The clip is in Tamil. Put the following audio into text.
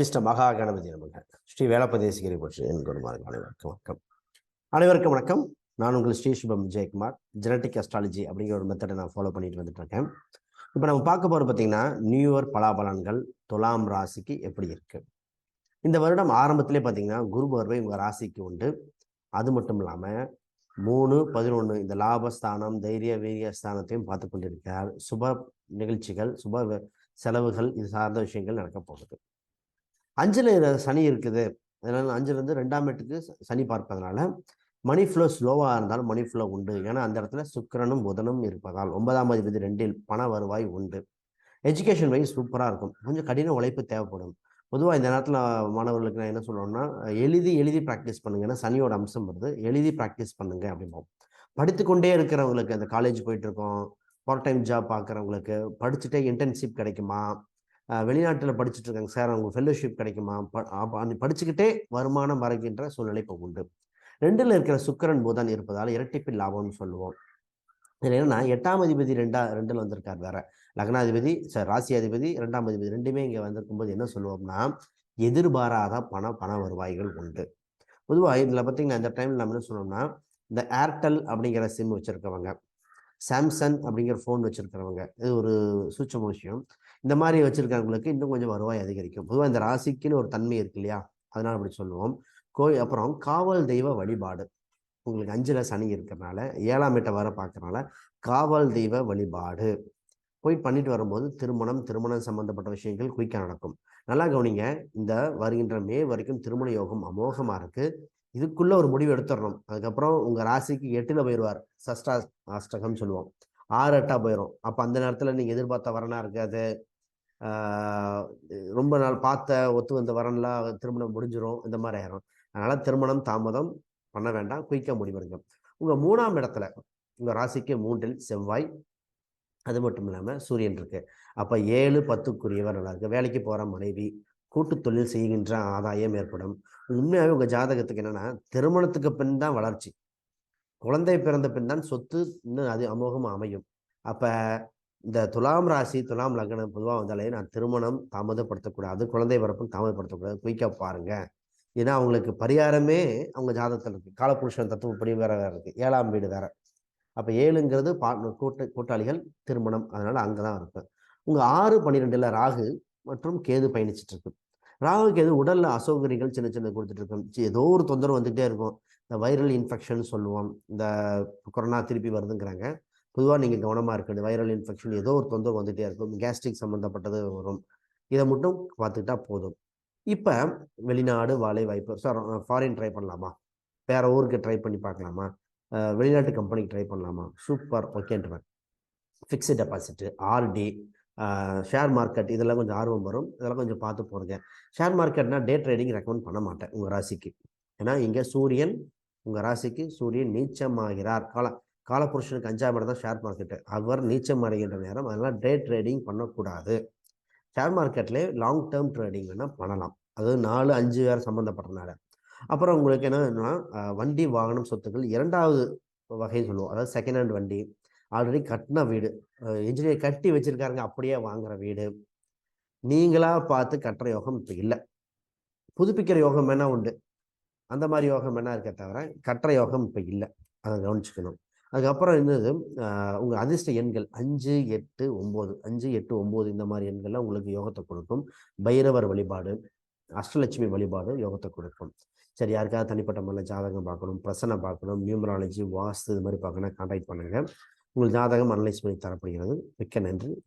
மிஸ்டர் மகா கணபதி நமக. ஸ்ரீ வேலப்பதேசிகரி பற்றி என் குருமார்கள் அனைவருக்கும் வணக்கம் அனைவருக்கும் வணக்கம். நான் உங்கள் ஸ்ரீ சுபம் விஜயகுமார். ஜெனட்டிக் அஸ்ட்ராலஜி அப்படிங்கிற ஒரு மெத்தடை நான் ஃபாலோ பண்ணிட்டு வந்துட்டு இருக்கேன். இப்போ நம்ம பார்க்க போகிற பார்த்தீங்கன்னா நியூ இயர் பலாபலன்கள் துலாம் ராசிக்கு எப்படி இருக்கு? இந்த வருடம் ஆரம்பத்திலே பார்த்தீங்கன்னா குரு பார்வை உங்கள் ராசிக்கு உண்டு. அது மட்டும் இல்லாமல் மூணு பதினொன்று இந்த லாபஸ்தானம் தைரிய வீரிய ஸ்தானத்தையும் பார்த்து கொண்டிருக்கிறார். சுப நிகழ்ச்சிகள் சுப செலவுகள் இது சார்ந்த விஷயங்கள் நடக்க போகுது. அஞ்சில் சனி இருக்குது. அதனால அஞ்சுலேருந்து ரெண்டாம் இடத்துக்கு சனி பார்ப்பதனால மணி ஃப்ளோ ஸ்லோவாக இருந்தாலும் மணி ஃப்ளோ உண்டு. ஏன்னா அந்த இடத்துல சுக்கிரனும் புதனும் இருப்பதால் ஒன்பதாம் அதிபதி ரெண்டில் பண வருவாய் உண்டு. எஜுகேஷன் வைஸ் சூப்பராக இருக்கும். கொஞ்சம் கடின உழைப்பு தேவைப்படும். பொதுவாக இந்த நேரத்தில் மாணவர்களுக்கு நான் என்ன சொல்லணும்னா எழுதி எழுதி ப்ராக்டிஸ் பண்ணுங்க. ஏன்னா சனியோட அம்சம் வருது. எழுதி ப்ராக்டிஸ் பண்ணுங்க அப்படிம்போம். படித்துக்கொண்டே இருக்கிறவங்களுக்கு அந்த காலேஜ் போயிட்டு இருக்கோம். பார்ட் டைம் ஜாப் பார்க்குறவங்களுக்கு படிச்சுட்டே இன்டர்ன்ஷிப் கிடைக்குமா? வெளிநாட்டில் படிச்சுட்டு இருக்காங்க சார் அவங்க ஃபெல்லோஷிப் கிடைக்குமா? படிச்சுக்கிட்டே வருமானம் வருகின்ற சூழ்நிலை இப்போ உண்டு. ரெண்டில் இருக்கிற சுக்கரன் புதன் இருப்பதால் இரட்டிப்பில் லாபம்னு சொல்லுவோம். இதில் என்னன்னா எட்டாம் அதிபதி ரெண்டா ரெண்டில் வந்திருக்கார் வேற. லக்னாதிபதி சார் ராசி அதிபதி ரெண்டாம் அதிபதி ரெண்டுமே இங்க வந்திருக்கும்போது என்ன சொல்லுவோம்னா எதிர்பாராத பண பண வருவாய்கள் உண்டு. பொதுவாக இதில் பார்த்தீங்கன்னா இந்த டைமில் நம்ம என்ன சொன்னோம்னா இந்த ஏர்டெல் அப்படிங்கிற சிம் வச்சுருக்கவங்க சாம்சங் அப்படிங்கிற ஃபோன் வச்சிருக்கிறவங்க. இது ஒரு சூட்சம விஷயம். இந்த மாதிரி வச்சிருக்கிறவங்களுக்கு இன்னும் கொஞ்சம் வருவாய் அதிகரிக்கும். பொதுவாக இந்த ராசிக்குன்னு ஒரு தன்மை இருக்கு இல்லையா? அதனால அப்படி சொல்லுவோம். கோயில் அப்புறம் காவல் தெய்வ வழிபாடு. உங்களுக்கு அஞ்சுல சனி இருக்கிறனால ஏழாம் வீட்டை வர பார்க்கறனால காவல் தெய்வ வழிபாடு. போய் பண்ணிட்டு வரும்போது திருமணம் திருமணம் சம்பந்தப்பட்ட விஷயங்கள் குயிக்காக நடக்கும். நல்லா கவனிங்க. இந்த வருகின்ற மே வரைக்கும் திருமண யோகம் அமோகமாக இருக்குது இதுக்குள்ள ஒரு முடிவு எடுத்துடணும் அதுக்கப்புறம் உங்க ராசிக்கு எட்டுல போயிடுவார் சஷ்டா அஷ்டகம் சொல்லுவோம். ஆறு எட்டா போயிடும் அப்ப அந்த நேரத்துல நீங்க எதிர்பார்த்த வரனா இருக்காது. ரொம்ப நாள் பார்த்த ஒத்து வந்த வரன்லாம் திருமணம் முடிஞ்சிடும் இந்த மாதிரி ஆயிரும். அதனால திருமணம் தாமதம் பண்ண வேண்டாம். குயிக்கா முடிவெடுங்க உங்க மூணாம் இடத்துல உங்க ராசிக்கு மூன்றில் செவ்வாய் அது மட்டும் இல்லாமல் சூரியன் இருக்கு. அப்போ ஏழு பத்துக்குரியவர் நல்லா இருக்கு. வேலைக்கு போகிற மனைவி கூட்டு தொழில் செய்கின்ற ஆதாயம் ஏற்படும். உண்மையாகவே உங்கள் ஜாதகத்துக்கு என்னென்னா திருமணத்துக்கு பின் தான் வளர்ச்சி. குழந்தை பிறந்த பின் தான் சொத்து இன்னும் அது அமோகமாக அமையும். அப்போ இந்த துலாம் ராசி துலாம் லக்னம் பொதுவாக வந்தாலே நான் திருமணம் தாமதப்படுத்தக்கூடாது குழந்தை பிறப்பும் தாமதப்படுத்தக்கூடாது குயிக்காக பாருங்க. ஏன்னா அவங்களுக்கு பரிகாரமே அவங்க ஜாதகத்தில் இருக்குது காலபுருஷன் தத்துவப்படி வேற வேறு இருக்குது ஏழாம் வீடு வேறு. அப்போ ஏழுங்கிறது பார்ட்னர் கூட்ட கூட்டாளிகள் திருமணம். அதனால் அங்கே தான் இருப்பேன். உங்கள் ஆறு பன்னிரெண்டில் ராகு மற்றும் கேது பயணிச்சுட்டு இருக்கு ராகு கேது உடல்ல அசௌகரியங்கள் சின்ன சின்ன கொடுத்துட்டு இருக்கும் ஏதோ ஒரு தொந்தரவு வந்துகிட்டே இருக்கும். இந்த வைரல் இன்ஃபெக்ஷன் சொல்லுவோம். இந்த கொரோனா திருப்பி வருதுங்கிறாங்க. பொதுவாக நீங்கள் கவனமாக இருக்கணும். வைரல் இன்ஃபெக்ஷன் ஏதோ ஒரு தொந்தரவு வந்துகிட்டே இருக்கும். கேஸ்ட்ரிக் சம்மந்தப்பட்டது வரும். இதை மட்டும் பார்த்துக்கிட்டா போதும். இப்போ வெளிநாடு வாழை வாய்ப்பு. சார் ஃபாரின் ட்ரை பண்ணலாமா? வேற ஊருக்கு ட்ரை பண்ணி பார்க்கலாமா? வெளிநாட்டு கம்பெனிக்கு ட்ரை பண்ணலாமா? Super. ஓகேன்றவன். Fixed deposit RD share market இதெல்லாம் கொஞ்சம் ஆர்வம் வரும். இதெல்லாம் கொஞ்சம் பார்த்து போகிறீங்க ஷேர் மார்க்கெட்னா டே ட்ரேடிங் ரெக்கமெண்ட் பண்ண மாட்டேன் உங்கள் ராசிக்கு. ஏன்னா இங்கே சூரியன் உங்கள் ராசிக்கு சூரியன் நீச்சமாகிறார். கால காலபுருஷனுக்கு அஞ்சாம் இடம் தான் ஷேர் மார்க்கெட்டு. அவர் நீச்சம் அடைகின்ற நேரம் அதனால் டே ட்ரேடிங் பண்ணக்கூடாது. ஷேர் மார்க்கெட்லேயே லாங் டேர்ம் ட்ரேடிங் வேணால் பண்ணலாம். அது நாலு அஞ்சு வேறு சம்மந்தப்பட்டனால அப்புறம் உங்களுக்கு என்னன்னா வண்டி வாகனம் சொத்துக்கள் இரண்டாவது வகை சொல்லுவோம். அதாவது செகண்ட் ஹேண்ட் வண்டி ஆல்ரெடி கட்டின வீடு. இன்ஜினியர் கட்டி வச்சுருக்காருங்க அப்படியே வாங்குகிற வீடு. நீங்களாக பார்த்து கட்டுற யோகம் இப்போ இல்லை. புதுப்பிக்கிற யோகம் வேணால் உண்டு. அந்த மாதிரி யோகம் வேணா இருக்க தவிர கட்டுற யோகம் இப்போ இல்லை. அதை கவனிச்சுக்கணும். அதுக்கப்புறம் என்னது? உங்கள் அதிர்ஷ்ட எண்கள் அஞ்சு எட்டு ஒம்பது. அஞ்சு எட்டு ஒம்பது இந்த மாதிரி எண்கள்லாம் உங்களுக்கு யோகத்தை கொடுக்கும். பைரவர் வழிபாடு அஷ்டலட்சுமி வழிபாடு யோகத்தை கொடுக்கும். சரி யாருக்காவது தனிப்பட்ட முறையில் ஜாதகம் பார்க்கணும் பிரசனை பார்க்கணும் நியூமராலஜி வாஸ்து இது மாதிரி பார்க்கணும் கான்டாக்ட் பண்ணுங்கள் உங்கள் ஜாதகம் அனலைஸ் பண்ணி தரப்படுகிறது. மிக்க நன்றி.